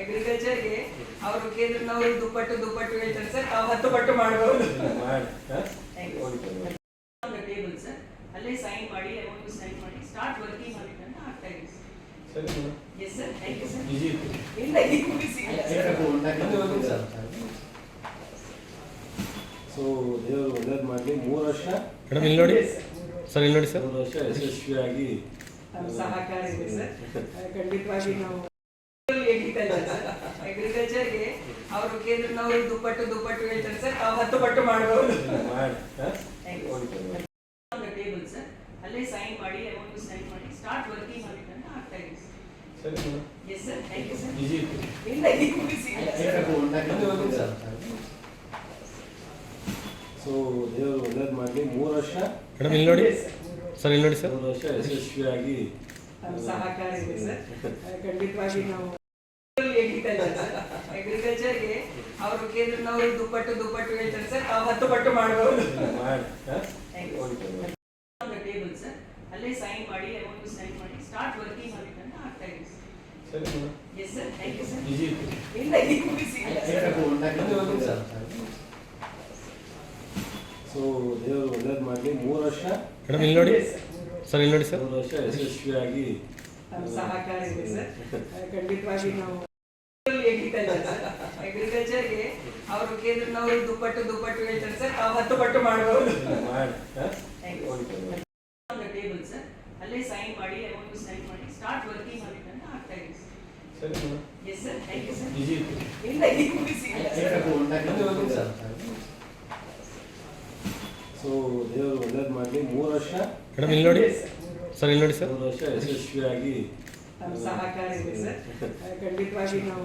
ಅಗ್ರಿಕಲ್ಚರ್ಗೆ ಅವರು ಕೇಂದ್ರನವರು ದುಪ್ಪಟ್ಟು ದುಪ್ಪಟ್ಟು ಹೇಳ್ತಾರೆ ಸರ್ ತಾವು ಹತ್ತು ಪಟ್ಟು ಮಾಡಬಹುದು. ಟೇಬಲ್ ಸರ್ ಅಲ್ಲೇ ಸೈನ್ ಮಾಡಿ ಅಮೌಂಟ್ ಸೈನ್ ಮಾಡಿ ಸ್ಟಾರ್ಟ್ ವರ್ಕಿಂಗ್ ಮಾಡಿ ಅಂತ ಆಗ್ತಾ ಇದೆ. Yes sir. Thank you sir ಇಲ್ಲ ಮುಗಿಸಿ. ಸೊ ದೇವರು ಒಳ್ಳೇದು ಮಾಡಲಿ. ಮೂರು ವರ್ಷ ಮೇಡಮ್ ಇಲ್ಲಿ ನೋಡಿ. ಸರ್ ಇಲ್ಲಿ ನೋಡಿ ಸರ್ ಮೂರು ವರ್ಷ ಯಶಸ್ವಿಯಾಗಿ ಸಹಕಾರ ಇದೆ ಸರ್ ಖಂಡಿತವಾಗಿ ನಾವು ಅಗ್ರಿಕಲ್ಚರ್ಗೆ ಅವರು ಕೇಂದ್ರದವರು ದುಪ್ಪಟ್ಟು ದುಪ್ಪಟ್ಟು ಹೇಳ್ತಾರೆ ಸರ್ ತಾವು ಹತ್ತು ಪಟ್ಟು ಮಾಡಬಹುದು. ಟೇಬಲ್ ಸರ್ ಅಲ್ಲೇ ಸೈನ್ ಮಾಡಿ ಅಮೌಂಟ್ ಸೈನ್ ಮಾಡಿ ಸ್ಟಾರ್ಟ್ ವರ್ಕಿಂಗ್ ಮಾಡಿ ಅಂತ ಆಗ್ತಾ ಇದೆ yes sir thank you sir ಇಲ್ಲ ಈಗ ಮುಗಿಸಿ. ಸೊ ದೇವರು ಒಳ್ಳೇದು ಮಾಡಿ ಮೂರು ವರ್ಷ ಮೇಡಮ್ ಇಲ್ಲಿ ನೋಡಿ. ಸರ್ ಇಲ್ಲಿ ನೋಡಿ ಸರ್ ಮೂರು ವರ್ಷ ಯಶಸ್ವಿಯಾಗಿ ಸಹಕಾರ ಇದೆ ಸರ್ ಖಂಡಿತವಾಗಿ ನಾವು ಅಗ್ರಿಕಲ್ಚರ್ಗೆ ಅವರು ಕೇಂದ್ರನವರು ದುಪ್ಪಟ್ಟು ದುಪ್ಪಟ್ಟು ಹೇಳ್ತಾರೆ ಸರ್ ತಾವು ಹತ್ತು ಪಟ್ಟು ಮಾಡಬಹುದು. ಟೇಬಲ್ ಸರ್ ಅಲ್ಲೇ ಸೈನ್ ಮಾಡಿ ಅಮೌಂಟ್ ಸೈನ್ ಮಾಡಿ ಸ್ಟಾರ್ಟ್ ವರ್ಕಿಂಗ್ ಮಾಡಿ ಅಂತ ಆಗ್ತಾ ಇದೆ yes sir thank you sir ಇಲ್ಲ ಈಗ ಮುಗಿಸಿ ಇಲ್ಲ ಸರ್ ಒಂದು ಒಂದು ನಿಮಿಷ. ಸೊ ದೇವರು ಒಳ್ಳೇದು ಮಾಡಲಿ. ಮೂರು ವರ್ಷ ಮೇಡಮ್ ಇಲ್ಲಿ ನೋಡಿ. ಸರ್ ಇಲ್ಲಿ ನೋಡಿ ಸರ್ ಮೂರು ವರ್ಷ ಯಶಸ್ವಿಯಾಗಿ ಸಹಕಾರ ಇದೆ ಸರ್ ಖಂಡಿತವಾಗಿ ನಾವು ಅಗ್ರಿಕಲ್ಚರ್ಗೆ ಅವರು ಕೇಂದ್ರನವರು ದುಪ್ಪಟ್ಟು ದುಪ್ಪಟ್ಟು ಹೇಳ್ತಾರೆ ಸರ್ ತಾವು ಹತ್ತು ಪಟ್ಟು ಮಾಡಬಹುದು. Table sir. ಅಲ್ಲೇ ಸೈನ್ ಮಾಡಿ ಅಮೌಂಟ್ ಸೈನ್ ಮಾಡಿ ಸ್ಟಾರ್ಟ್ ವರ್ಕಿಂಗ್ ಅಂತ ಆಗ್ತಾ ಇದೆ ಸರಿ. Yes sir. Thank you sir ಇಲ್ಲ ಈಗ ಸರ್. ಸೊ ದೇವರು ಒಳ್ಳೇದು ಮಾಡಲಿ. ಮೂರು ವರ್ಷ ಮೇಡಮ್ ಇಲ್ಲಿ ನೋಡಿ. ಸರ್ ಇಲ್ಲಿ ನೋಡಿ ಸರ್ ಮೂರು ವರ್ಷ ಯಶಸ್ವಿಯಾಗಿ ನಮ್ಮ ಸಹಕಾರ ಇದೆ ಸರ್. ಖಂಡಿತವಾಗಿ ನಾವು